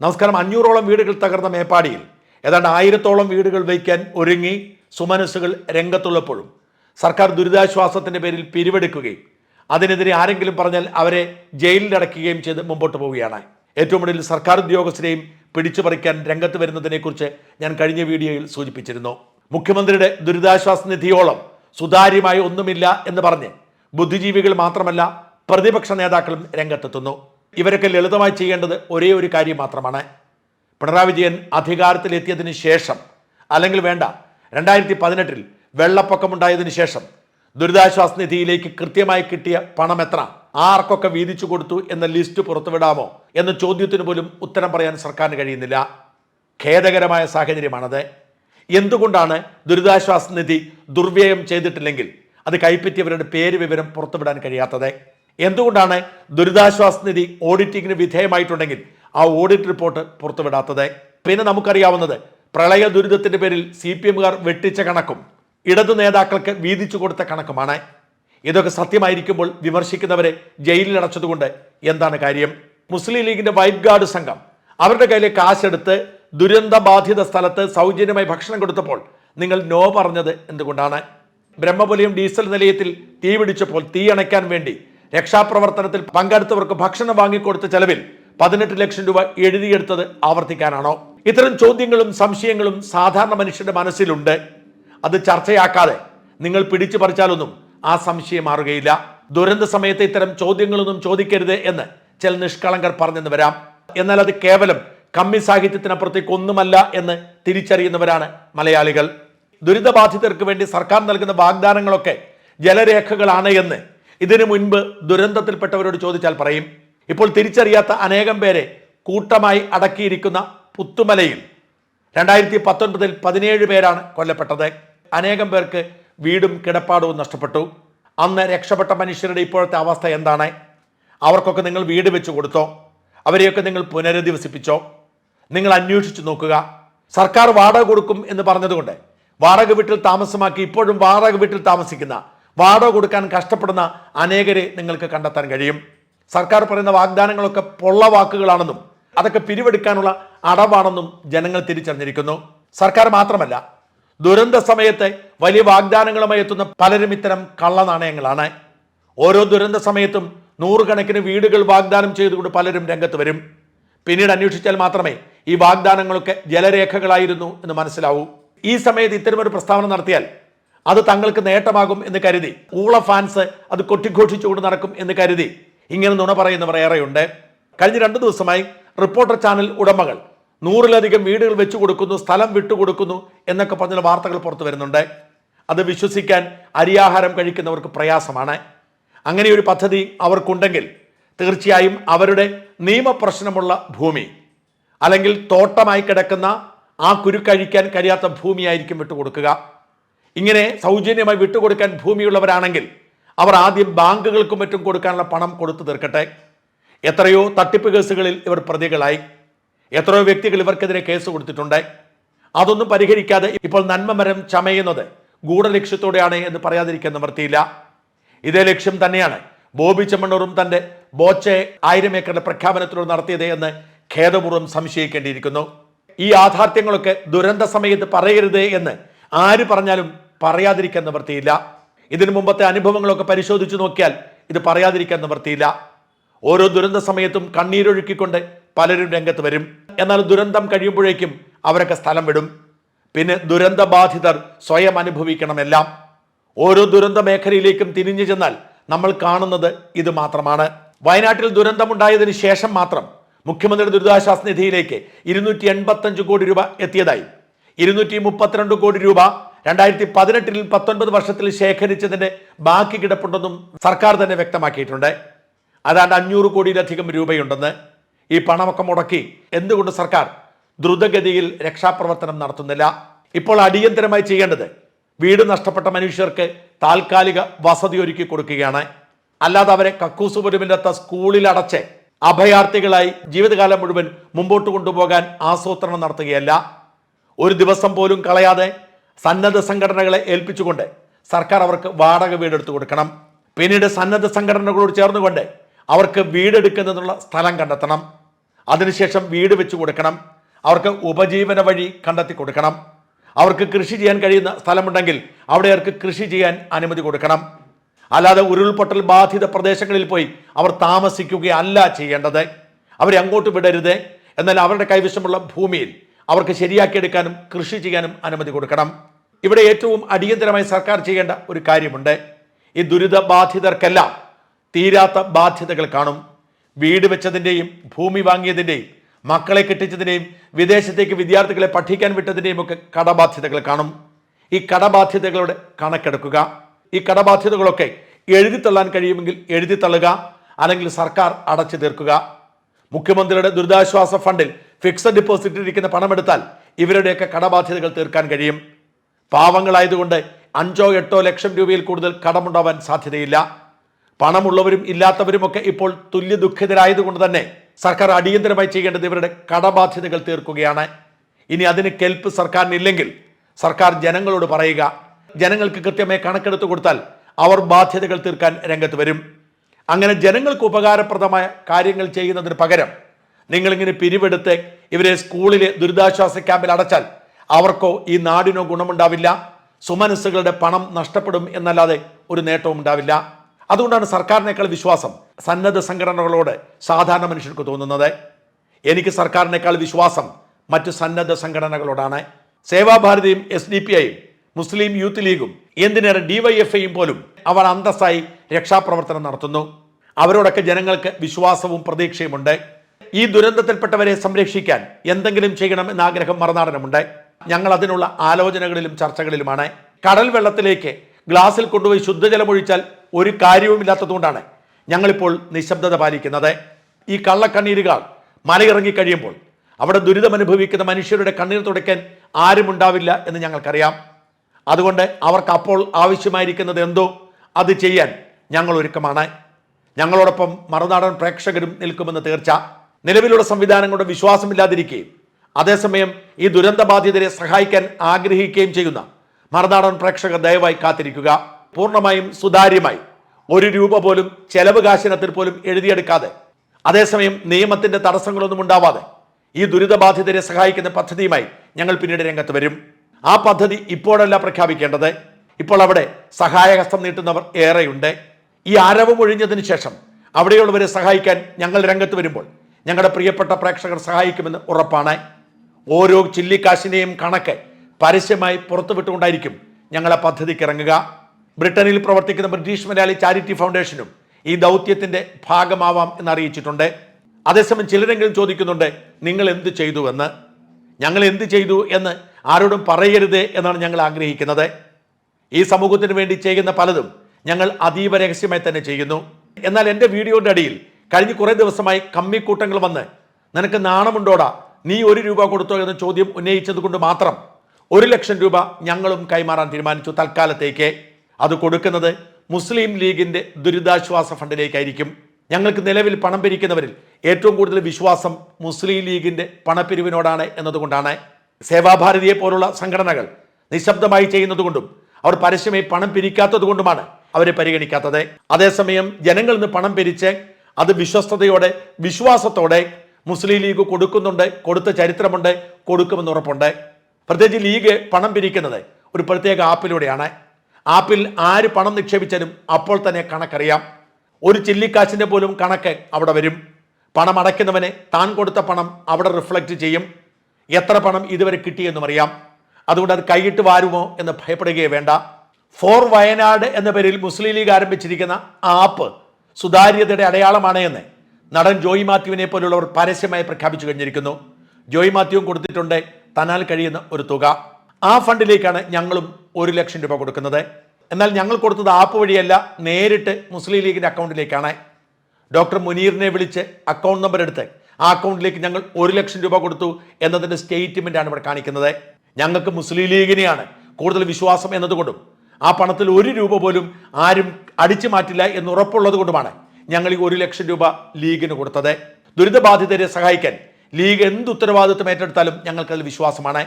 നമസ്കാരം. അഞ്ഞൂറോളം വീടുകൾ തകർന്ന മേപ്പാടിയിൽ. ഏതാണ്ട് ആയിരത്തോളം വീടുകൾ വയ്ക്കാൻ ഒരുങ്ങി സുമനസ്സുകൾ രംഗത്തുള്ളപ്പോഴും സർക്കാർ ദുരിതാശ്വാസത്തിന്റെ പേരിൽ പിരിവെടുക്കുകയും അതിനെതിരെ ആരെങ്കിലും പറഞ്ഞാൽ അവരെ ജയിലിലടക്കുകയും ചെയ്ത് മുമ്പോട്ട് പോവുകയാണ്. ഏറ്റവും ഒടുവിൽ സർക്കാർ ഉദ്യോഗസ്ഥരെയും പിടിച്ചു പറിക്കാൻ രംഗത്ത് വരുന്നതിനെക്കുറിച്ച് ഞാൻ കഴിഞ്ഞ വീഡിയോയിൽ സൂചിപ്പിച്ചിരുന്നു. മുഖ്യമന്ത്രിയുടെ ദുരിതാശ്വാസ നിധിയോളം സുതാര്യമായി ഒന്നുമില്ല എന്ന് പറഞ്ഞ് ബുദ്ധിജീവികൾ മാത്രമല്ല പ്രതിപക്ഷ നേതാക്കളും രംഗത്തെത്തുന്നു. ഇവരൊക്കെ ലളിതമായി ചെയ്യേണ്ടത് ഒരേ ഒരു കാര്യം മാത്രമാണ്. പിണറായി വിജയൻ അധികാരത്തിലെത്തിയതിന് ശേഷം അല്ലെങ്കിൽ വേണ്ട രണ്ടായിരത്തി പതിനെട്ടിൽ വെള്ളപ്പൊക്കമുണ്ടായതിനു ശേഷം ദുരിതാശ്വാസ നിധിയിലേക്ക് കൃത്യമായി കിട്ടിയ പണം എത്ര? ആർക്കൊക്കെ വീതിച്ചു കൊടുത്തു എന്ന ലിസ്റ്റ് പുറത്തുവിടാമോ എന്ന ചോദ്യത്തിന് പോലും ഉത്തരം പറയാൻ സർക്കാരിന് കഴിയുന്നില്ല. ഖേദകരമായ സാഹചര്യമാണത്. എന്തുകൊണ്ടാണ് ദുരിതാശ്വാസ നിധി ദുർവ്യയം ചെയ്തിട്ടില്ലെങ്കിൽ അത് കൈപ്പറ്റിയവരുടെ പേര് വിവരം പുറത്തുവിടാൻ കഴിയാത്തത്? എന്തുകൊണ്ടാണ് ദുരിതാശ്വാസ നിധി ഓഡിറ്റിങ്ങിന് വിധേയമായിട്ടുണ്ടെങ്കിൽ ആ ഓഡിറ്റ് റിപ്പോർട്ട് പുറത്തുവിടാത്തത്? പിന്നെ നമുക്കറിയാവുന്നത് പ്രളയ ദുരിതത്തിന്റെ പേരിൽ സി പി എമ്മുകാർ വെട്ടിച്ച കണക്കും ഇടതു നേതാക്കൾക്ക് വീതിച്ചു കൊടുത്ത കണക്കുമാണ്. ഇതൊക്കെ സത്യമായിരിക്കുമ്പോൾ വിമർശിക്കുന്നവരെ ജയിലിൽ അടച്ചതുകൊണ്ട് എന്താണ് കാര്യം? മുസ്ലിം ലീഗിന്റെ വൈറ്റ് ഗാർഡ് സംഘം അവരുടെ കയ്യിലെ കാശെടുത്ത് ദുരന്ത ബാധിത സ്ഥലത്ത് സൗജന്യമായി ഭക്ഷണം കൊടുത്തപ്പോൾ നിങ്ങൾ നോ പറഞ്ഞത് എന്തുകൊണ്ടാണ്? ബ്രഹ്മപുലിയും ഡീസൽ നിലയത്തിൽ തീ പിടിച്ചപ്പോൾ തീ അണയ്ക്കാൻ വേണ്ടി രക്ഷാപ്രവർത്തനത്തിൽ പങ്കെടുത്തവർക്ക് ഭക്ഷണം വാങ്ങിക്കൊടുത്ത ചെലവിൽ പതിനെട്ട് ലക്ഷം രൂപ എഴുതിയെടുത്തത് ആവർത്തിക്കാനാണോ? ഇത്തരം ചോദ്യങ്ങളും സംശയങ്ങളും സാധാരണ മനുഷ്യന്റെ മനസ്സിലുണ്ട്. അത് ചർച്ചയാക്കാതെ നിങ്ങൾ പിടിച്ചു പറിച്ചാലൊന്നും ആ സംശയം മാറുകയില്ല. ദുരന്ത സമയത്ത് ഇത്തരം ചോദ്യങ്ങളൊന്നും ചോദിക്കരുത് എന്ന് ചില നിഷ്കളങ്കർ പറഞ്ഞെന്ന് വരാം. എന്നാൽ അത് കേവലം കമ്മി സാഹിത്യത്തിനപ്പുറത്തേക്ക് ഒന്നുമല്ല എന്ന് തിരിച്ചറിയുന്നവരാണ് മലയാളികൾ. ദുരിതബാധിതർക്ക് വേണ്ടി സർക്കാർ നൽകുന്ന വാഗ്ദാനങ്ങളൊക്കെ ജലരേഖകളാണ് എന്ന് ഇതിനു മുൻപ് ദുരന്തത്തിൽപ്പെട്ടവരോട് ചോദിച്ചാൽ പറയും ഇപ്പോൾ തിരിച്ചറിയാത്ത അനേകം പേരെ കൂട്ടമായി അടക്കിയിരിക്കുന്ന പുത്തുമലയിൽ രണ്ടായിരത്തി പത്തൊൻപതിൽ പതിനേഴ് പേരാണ് കൊല്ലപ്പെട്ടത്. അനേകം പേർക്ക് വീടും കിടപ്പാടവും നഷ്ടപ്പെട്ടു. അന്ന് രക്ഷപ്പെട്ട മനുഷ്യരുടെ ഇപ്പോഴത്തെ അവസ്ഥ എന്താണ്? അവർക്കൊക്കെ നിങ്ങൾ വീട് വെച്ചു കൊടുത്തോ? അവരെയൊക്കെ നിങ്ങൾ പുനരധിവസിപ്പിച്ചോ? നിങ്ങൾ അന്വേഷിച്ചു നോക്കുക. സർക്കാർ വാടക കൊടുക്കും എന്ന് പറഞ്ഞതുകൊണ്ട് വാടക വീട്ടിൽ താമസമാക്കി ഇപ്പോഴും വാടക വീട്ടിൽ താമസിക്കുന്ന വാടക കൊടുക്കാൻ കഷ്ടപ്പെടുന്ന അനേകരെ നിങ്ങൾക്ക് കണ്ടെത്താൻ കഴിയും. സർക്കാർ പറയുന്ന വാഗ്ദാനങ്ങളൊക്കെ പൊള്ള വാക്കുകളാണെന്നും അതൊക്കെ പിരിവെടുക്കാനുള്ള അടവാണെന്നും ജനങ്ങൾ തിരിച്ചറിഞ്ഞിരിക്കുന്നു. സർക്കാർ മാത്രമല്ല ദുരന്ത സമയത്ത് വലിയ വാഗ്ദാനങ്ങളുമായി എത്തുന്ന പലരും ഇത്തരം കള്ളനാണയങ്ങളാണ്. ഓരോ ദുരന്ത സമയത്തും നൂറുകണക്കിന് വീടുകൾ വാഗ്ദാനം ചെയ്തുകൊണ്ട് പലരും രംഗത്ത് വരും. പിന്നീട് അന്വേഷിച്ചാൽ മാത്രമേ ഈ വാഗ്ദാനങ്ങളൊക്കെ ജലരേഖകളായിരുന്നു എന്ന് മനസ്സിലാവൂ. ഈ സമയത്ത് ഇത്തരമൊരു പ്രസ്താവന നടത്തിയാൽ അത് തങ്ങൾക്ക് നേട്ടമാകും എന്ന് കരുതി. ഊള ഫാൻസ് അത് കൊട്ടിഘോഷിച്ചുകൊണ്ട് നടക്കും എന്ന് കരുതി. ഇങ്ങനെ നുണ പറയുന്നവർ ഏറെയുണ്ട്. കഴിഞ്ഞ രണ്ടു ദിവസമായി റിപ്പോർട്ടർ ചാനൽ ഉടമകൾ നൂറിലധികം വീടുകൾ വെച്ചു കൊടുക്കുന്നു സ്ഥലം വിട്ടുകൊടുക്കുന്നു എന്നൊക്കെ പറഞ്ഞ വാർത്തകൾ പുറത്തു വരുന്നുണ്ട്. അത് വിശ്വസിക്കാൻ അരിയാഹാരം കഴിക്കുന്നവർക്ക് പ്രയാസമാണ്. അങ്ങനെ ഒരു പദ്ധതി അവർക്കുണ്ടെങ്കിൽ തീർച്ചയായും അവരുടെ നിയമപ്രശ്നമുള്ള ഭൂമി അല്ലെങ്കിൽ തോട്ടമായി കിടക്കുന്ന ആ കുരുക്കഴിക്കാൻ കഴിയാത്ത ഭൂമിയായിരിക്കും വിട്ടുകൊടുക്കുക. ഇങ്ങനെ സൗജന്യമായി വിട്ടുകൊടുക്കാൻ ഭൂമിയുള്ളവരാണെങ്കിൽ അവർ ആദ്യം ബാങ്കുകൾക്കും മറ്റും കൊടുക്കാനുള്ള പണം കൊടുത്തു തീർക്കട്ടെ. എത്രയോ തട്ടിപ്പ് കേസുകളിൽ ഇവർ പ്രതികളായി. എത്രയോ വ്യക്തികൾ ഇവർക്കെതിരെ കേസ് കൊടുത്തിട്ടുണ്ട്. അതൊന്നും പരിഹരിക്കാതെ ഇപ്പോൾ നന്മ മരം ചമയുന്നത് ഗൂഢലക്ഷ്യത്തോടെയാണ് എന്ന് പറയാതിരിക്കാൻ നിവർത്തിയില്ല ഇതേ ലക്ഷ്യം തന്നെയാണ് ബോബി ചെമ്മണ്ണൂറും തന്റെ ബോച്ചെ ആയിരം ഏക്കറുടെ പ്രഖ്യാപനത്തിലൂടെ നടത്തിയത് എന്ന് ഖേദപൂർവം സംശയിക്കേണ്ടിയിരിക്കുന്നു. ഈ യാഥാർത്ഥ്യങ്ങളൊക്കെ ദുരന്ത സമയത്ത് പറയരുത് എന്ന് ആര് പറഞ്ഞാലും പറയാതിരിക്കാൻ നിവർത്തിയില്ല ഇതിനു മുമ്പത്തെ അനുഭവങ്ങളൊക്കെ പരിശോധിച്ചു നോക്കിയാൽ ഇത് പറയാതിരിക്കാൻ നിവർത്തിയില്ല ഓരോ ദുരന്ത സമയത്തും കണ്ണീരൊഴുക്കിക്കൊണ്ട് പലരും രംഗത്ത് വരും. എന്നാൽ ദുരന്തം കഴിയുമ്പോഴേക്കും അവരൊക്കെ സ്ഥലം വിടും. പിന്നെ ദുരന്ത ബാധിതർ സ്വയം അനുഭവിക്കണമെല്ലാം. ഓരോ ദുരന്ത മേഖലയിലേക്കും തിരിഞ്ഞു ചെന്നാൽ നമ്മൾ കാണുന്നത് ഇത് മാത്രമാണ്. വയനാട്ടിൽ ദുരന്തമുണ്ടായതിനു ശേഷം മാത്രം മുഖ്യമന്ത്രിയുടെ ദുരിതാശ്വാസ നിധിയിലേക്ക് ഇരുന്നൂറ്റി എൺപത്തഞ്ച് കോടി രൂപ എത്തിയതായി ഇരുന്നൂറ്റി മുപ്പത്തിരണ്ട് കോടി രൂപ രണ്ടായിരത്തി പതിനെട്ടിൽ പത്തൊൻപത് വർഷത്തിൽ ശേഖരിച്ചതിന്റെ ബാക്കി കിടപ്പുണ്ടെന്നും സർക്കാർ തന്നെ വ്യക്തമാക്കിയിട്ടുണ്ട്. അതാണ്ട് അഞ്ഞൂറ് കോടിയിലധികം രൂപയുണ്ടെന്ന് ഈ പണമൊക്കെ മുടക്കി എന്തുകൊണ്ട് സർക്കാർ ദ്രുതഗതിയിൽ രക്ഷാപ്രവർത്തനം നടത്തുന്നില്ല? ഇപ്പോൾ അടിയന്തരമായി ചെയ്യേണ്ടത് വീട് നഷ്ടപ്പെട്ട മനുഷ്യർക്ക് താൽക്കാലിക വസതി ഒരുക്കി കൊടുക്കുകയാണ്. അല്ലാതെ അവരെ കക്കൂസ് പോലുമില്ലാത്ത സ്കൂളിൽ അടച്ച് അഭയാർത്ഥികളായി ജീവിതകാലം മുഴുവൻ മുമ്പോട്ട് കൊണ്ടുപോകാൻ ആസൂത്രണം നടത്തുകയല്ല. ഒരു ദിവസം പോലും കളയാതെ സന്നദ്ധ സംഘടനകളെ ഏൽപ്പിച്ചുകൊണ്ട് സർക്കാർ അവർക്ക് വാടക വീടെടുത്ത് കൊടുക്കണം. പിന്നീട് സന്നദ്ധ സംഘടനകളോട് ചേർന്നുകൊണ്ട് അവർക്ക് വീടെടുക്കുന്നതിനുള്ള സ്ഥലം കണ്ടെത്തണം. അതിനുശേഷം വീട് വെച്ച് കൊടുക്കണം. അവർക്ക് ഉപജീവന വഴി കണ്ടെത്തി കൊടുക്കണം. അവർക്ക് കൃഷി ചെയ്യാൻ കഴിയുന്ന സ്ഥലമുണ്ടെങ്കിൽ അവിടെ അവർക്ക് കൃഷി ചെയ്യാൻ അനുമതി കൊടുക്കണം. അല്ലാതെ ഉരുൾപൊട്ടൽ ബാധിത പ്രദേശങ്ങളിൽ പോയി അവർ താമസിക്കുകയല്ല ചെയ്യേണ്ടത്. അവരെ അങ്ങോട്ട് വിടരുത്. എന്നാൽ അവരുടെ കൈവശമുള്ള ഭൂമിയിൽ അവർക്ക് ശരിയാക്കിയെടുക്കാനും കൃഷി ചെയ്യാനും അനുമതി കൊടുക്കണം. ഇവിടെ ഏറ്റവും അടിയന്തരമായി സർക്കാർ ചെയ്യേണ്ട ഒരു കാര്യമുണ്ട്. ഈ ദുരിത ബാധിതർക്കെല്ലാം തീരാത്ത ബാധ്യതകൾ കാണും. വീട് വെച്ചതിന്റെയും ഭൂമി വാങ്ങിയതിന്റെയും മക്കളെ കെട്ടിച്ചതിന്റെയും വിദേശത്തേക്ക് വിദ്യാർത്ഥികളെ പഠിക്കാൻ വിട്ടതിന്റെയും ഒക്കെ കടബാധ്യതകൾ കാണും. ഈ കടബാധ്യതകളുടെ കണക്കെടുക്കുക. ഈ കടബാധ്യതകളൊക്കെ എഴുതിത്തള്ളാൻ കഴിയുമെങ്കിൽ എഴുതിത്തള്ളുക അല്ലെങ്കിൽ സർക്കാർ അടച്ചു തീർക്കുക. മുഖ്യമന്ത്രിയുടെ ദുരിതാശ്വാസ ഫണ്ടിൽ ഫിക്സഡ് ഡിപ്പോസിറ്റിൽ ഇരിക്കുന്ന പണമെടുത്താൽ ഇവരുടെയൊക്കെ കടബാധ്യതകൾ തീർക്കാൻ കഴിയും. പാവങ്ങളായതുകൊണ്ട് അഞ്ചോ എട്ടോ ലക്ഷം രൂപയിൽ കൂടുതൽ കടമുണ്ടാവാൻ സാധ്യതയില്ല. പണമുള്ളവരും ഇല്ലാത്തവരുമൊക്കെ ഇപ്പോൾ തുല്യ ദുഃഖിതരായതുകൊണ്ട് തന്നെ സർക്കാർ അടിയന്തരമായി ചെയ്യേണ്ടത് ഇവരുടെ കടബാധ്യതകൾ തീർക്കുകയാണ്. ഇനി അതിന് കെൽപ്പ് സർക്കാരിനില്ലെങ്കിൽ സർക്കാർ ജനങ്ങളോട് പറയുക. ജനങ്ങൾക്ക് കൃത്യമായി കണക്കെടുത്ത് കൊടുത്താൽ അവർ ബാധ്യതകൾ തീർക്കാൻ രംഗത്ത് വരും. അങ്ങനെ ജനങ്ങൾക്ക് ഉപകാരപ്രദമായ കാര്യങ്ങൾ ചെയ്യുന്നതിന് പകരം നിങ്ങളിങ്ങനെ പിരിവെടുത്ത് ഇവരെ സ്കൂളിലെ ദുരിതാശ്വാസ ക്യാമ്പിൽ അടച്ചാൽ അവർക്കോ ഈ നാടിനോ ഗുണമുണ്ടാവില്ല. സുമനസ്സുകളുടെ പണം നഷ്ടപ്പെടും എന്നല്ലാതെ ഒരു നേട്ടവും ഉണ്ടാവില്ല. അതുകൊണ്ടാണ് സർക്കാരിനേക്കാൾ വിശ്വാസം സന്നദ്ധ സംഘടനകളോട് സാധാരണ മനുഷ്യർക്ക് തോന്നുന്നത്. എനിക്ക് സർക്കാരിനേക്കാൾ വിശ്വാസം മറ്റ് സന്നദ്ധ സംഘടനകളോടാണ്. സേവാഭാരതിയും എസ് ഡി പി ഐയും മുസ്ലിം യൂത്ത് ലീഗും എന്തിനേറെ ഡിവൈഎഫ്ഐയും പോലും അവർ അന്തസ്സായി രക്ഷാപ്രവർത്തനം നടത്തുന്നു. അവരോടൊക്കെ ജനങ്ങൾക്ക് വിശ്വാസവും പ്രതീക്ഷയുമുണ്ട്. ഈ ദുരന്തത്തിൽപ്പെട്ടവരെ സംരക്ഷിക്കാൻ എന്തെങ്കിലും ചെയ്യണം എന്ന ആഗ്രഹം മറുനാടനമുണ്ട്. ഞങ്ങൾ അതിനുള്ള ആലോചനകളിലും ചർച്ചകളിലുമാണ്. കടൽ വെള്ളത്തിലേക്ക് ഗ്ലാസിൽ കൊണ്ടുപോയി ശുദ്ധജലം ഒഴിച്ചാൽ ഒരു കാര്യവുമില്ലാത്തതുകൊണ്ടാണ് ഞങ്ങളിപ്പോൾ നിശബ്ദത പാലിക്കുന്നത്. ഈ കള്ളക്കണ്ണീരുകൾ മലയിറങ്ങി കഴിയുമ്പോൾ അവിടെ ദുരിതമനുഭവിക്കുന്ന മനുഷ്യരുടെ കണ്ണീർ തുടയ്ക്കാൻ ആരുമുണ്ടാവില്ല എന്ന് ഞങ്ങൾക്കറിയാം. അതുകൊണ്ട് അവർക്ക് അപ്പോൾ ആവശ്യമായിരിക്കുന്നത് എന്തോ അത് ചെയ്യാൻ ഞങ്ങൾ ഒരുക്കമാണ്. ഞങ്ങളോടൊപ്പം മറുനാടൻ പ്രേക്ഷകരും നിൽക്കുമെന്ന് തീർച്ച. നിലവിലുള്ള സംവിധാനങ്ങളുടെ വിശ്വാസമില്ലാതിരിക്കുകയും അതേസമയം ഈ ദുരന്ത ബാധിതരെ സഹായിക്കാൻ ആഗ്രഹിക്കുകയും ചെയ്യുന്ന മറുനാടൻ പ്രേക്ഷകർ ദയവായി കാത്തിരിക്കുക. പൂർണമായും സുതാര്യമായി ഒരു രൂപ പോലും ചെലവ് കാശിനത്തിൽ പോലും എഴുതിയെടുക്കാതെ അതേസമയം നിയമത്തിന്റെ തടസ്സങ്ങളൊന്നും ഉണ്ടാവാതെ ഈ ദുരിതബാധിതരെ സഹായിക്കുന്ന പദ്ധതിയുമായി ഞങ്ങൾ പിന്നീട് രംഗത്ത് വരും. ആ പദ്ധതി ഇപ്പോഴല്ല പ്രഖ്യാപിക്കേണ്ടത്. ഇപ്പോൾ അവിടെ സഹായഹസ്തം നീട്ടുന്നവർ ഏറെയുണ്ട്. ഈ ആരവം ഒഴിഞ്ഞതിന് ശേഷം അവിടെയുള്ളവരെ സഹായിക്കാൻ ഞങ്ങൾ രംഗത്ത് വരുമ്പോൾ ഞങ്ങളുടെ പ്രിയപ്പെട്ട പ്രേക്ഷകർ സഹായിക്കുമെന്ന് ഉറപ്പാണ്. ഓരോ ചില്ലിക്കാശിന്റെയും കണക്ക് പരസ്യമായി പുറത്തുവിട്ടുകൊണ്ടായിരിക്കും ഞങ്ങളെ പദ്ധതിക്ക് ഇറങ്ങുക. ബ്രിട്ടനിൽ പ്രവർത്തിക്കുന്ന ബ്രിട്ടീഷ് മലയാളി ചാരിറ്റി ഫൗണ്ടേഷനും ഈ ദൗത്യത്തിന്റെ ഭാഗമാവാം എന്നറിയിച്ചിട്ടുണ്ട്. അതേസമയം ചിലരെങ്കിലും ചോദിക്കുന്നുണ്ട് നിങ്ങൾ എന്ത് ചെയ്തു എന്ന്? ഞങ്ങൾ എന്ത് ചെയ്തു എന്ന് ആരോടും പറയരുത് എന്നാണ് ഞങ്ങൾ ആഗ്രഹിക്കുന്നത്. ഈ സമൂഹത്തിന് വേണ്ടി ചെയ്യുന്ന പലതും ഞങ്ങൾ അതീവ രഹസ്യമായി തന്നെ ചെയ്യുന്നു. എന്നാൽ എന്റെ വീഡിയോയുടെ അടിയിൽ കഴിഞ്ഞ കുറേ ദിവസമായി കമ്മിക്കൂട്ടങ്ങൾ വന്ന് നിനക്ക് നാണമുണ്ടോടാ? നീ ഒരു രൂപ കൊടുത്തോ? എന്ന ചോദ്യം ഉന്നയിച്ചത് കൊണ്ട് മാത്രം ഒരു ലക്ഷം രൂപ ഞങ്ങളും കൈമാറാൻ തീരുമാനിച്ചു. തൽക്കാലത്തേക്ക് അത് കൊടുക്കുന്നത് മുസ്ലിം ലീഗിന്റെ ദുരിതാശ്വാസ ഫണ്ടിലേക്കായിരിക്കും. ഞങ്ങൾക്ക് നിലവിൽ പണം പിരിക്കുന്നവരിൽ ഏറ്റവും കൂടുതൽ വിശ്വാസം മുസ്ലിം ലീഗിന്റെ പണപ്പിരിവിനോടാണ് എന്നതുകൊണ്ടാണ്. സേവാഭാരതിയെ പോലുള്ള സംഘടനകൾ നിശബ്ദമായി ചെയ്യുന്നതുകൊണ്ടും അവർ പരസ്യമായി പണം പിരിക്കാത്തത് കൊണ്ടുമാണ് അവരെ പരിഗണിക്കാത്തത്. അതേസമയം ജനങ്ങളിൽ നിന്ന് പണം പിരിച്ച് അത് വിശ്വസ്തയോടെ വിശ്വാസത്തോടെ മുസ്ലിം ലീഗ് കൊടുക്കുന്നുണ്ട് കൊടുത്ത ചരിത്രമുണ്ട് കൊടുക്കുമെന്ന് ഉറപ്പുണ്ട്. പ്രത്യേകിച്ച് ലീഗ് പണം പിരിക്കുന്നത് ഒരു പ്രത്യേക ആപ്പിലൂടെയാണ്. ആപ്പിൽ ആര് പണം നിക്ഷേപിച്ചാലും അപ്പോൾ തന്നെ കണക്കറിയാം. ഒരു ചില്ലിക്കാശിന്റെ പോലും കണക്ക് അവിടെ വരും. പണം അടയ്ക്കുന്നവനെ താൻ കൊടുത്ത പണം അവിടെ റിഫ്ലക്റ്റ് ചെയ്യും. എത്ര പണം ഇതുവരെ കിട്ടിയെന്നും അറിയാം. അതുകൊണ്ട് അത് കൈയിട്ട് വാരുമോ എന്ന് ഭയപ്പെടുകയേ വേണ്ട. ഫോർ വയനാട് എന്ന പേരിൽ മുസ്ലിം ലീഗ് ആരംഭിച്ചിരിക്കുന്ന ആപ്പ് സുതാര്യതയുടെ അടയാളമാണ് എന്ന് നടൻ ജോയി മാത്യുവിനെ പോലുള്ളവർ പരസ്യമായി പ്രഖ്യാപിച്ചു കഴിഞ്ഞിരിക്കുന്നു. ജോയി മാത്യുവും കൊടുത്തിട്ടുണ്ട് തന്നാൽ കഴിയുന്ന ഒരു തുക. ആ ഫണ്ടിലേക്കാണ് ഞങ്ങളും ഒരു ലക്ഷം രൂപ കൊടുക്കുന്നത്. എന്നാൽ ഞങ്ങൾ കൊടുത്തത് ആപ്പ് വഴിയല്ല നേരിട്ട് മുസ്ലിം ലീഗിന്റെ അക്കൗണ്ടിലേക്കാണ്. ഡോക്ടർ മുനീറിനെ വിളിച്ച് അക്കൗണ്ട് നമ്പർ എടുത്ത് ആ അക്കൗണ്ടിലേക്ക് ഞങ്ങൾ ഒരു ലക്ഷം രൂപ കൊടുത്തു എന്നതിന്റെ ആണ് ഇവിടെ കാണിക്കുന്നത്. ഞങ്ങൾക്ക് മുസ്ലിം ലീഗിനെയാണ് കൂടുതൽ വിശ്വാസം എന്നതുകൊണ്ടും ആ പണത്തിൽ ഒരു രൂപ പോലും ആരും അടിച്ചു മാറ്റില്ല എന്ന് ഉറപ്പുള്ളത് കൊണ്ടുമാണ് ഞങ്ങൾ ഈ ഒരു ലക്ഷം രൂപ ലീഗിന് കൊടുത്തത്. ദുരിതബാധിതരെ സഹായിക്കാൻ ലീഗ് എന്ത് ഉത്തരവാദിത്വം ഏറ്റെടുത്താലും ഞങ്ങൾക്കതിൽ വിശ്വാസമാണ്.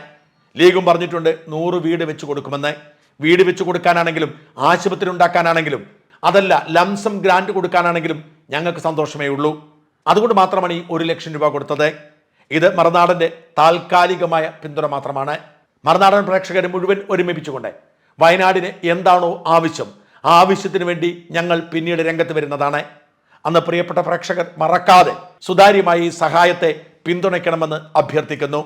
ലീഗും പറഞ്ഞിട്ടുണ്ട് നൂറ് വീട് വെച്ച് കൊടുക്കുമെന്ന്. വീട് വെച്ച് കൊടുക്കാനാണെങ്കിലും ആശുപത്രി ഉണ്ടാക്കാനാണെങ്കിലും അതല്ല ലംസം ഗ്രാൻഡ് കൊടുക്കാനാണെങ്കിലും ഞങ്ങൾക്ക് സന്തോഷമേ ഉള്ളൂ. അതുകൊണ്ട് മാത്രമാണ് ഈ ഒരു ലക്ഷം രൂപ കൊടുത്തത്. ഇത് മറുനാടന്റെ താൽക്കാലികമായ പിന്തുണ മാത്രമാണ്. മറുനാടൻ പ്രേക്ഷകരെ മുഴുവൻ ഒരുമിപ്പിച്ചുകൊണ്ട് വയനാടിന് എന്താണോ ആവശ്യം ആ ആവശ്യത്തിന് വേണ്ടി ഞങ്ങൾ പിന്നീട് രംഗത്ത് വരുന്നതാണ്. അന്ന് പ്രിയപ്പെട്ട പ്രേക്ഷകർ മറക്കാതെ സുതാര്യമായി സഹായത്തെ പിന്തുണയ്ക്കണമെന്ന് അഭ്യർത്ഥിക്കുന്നു.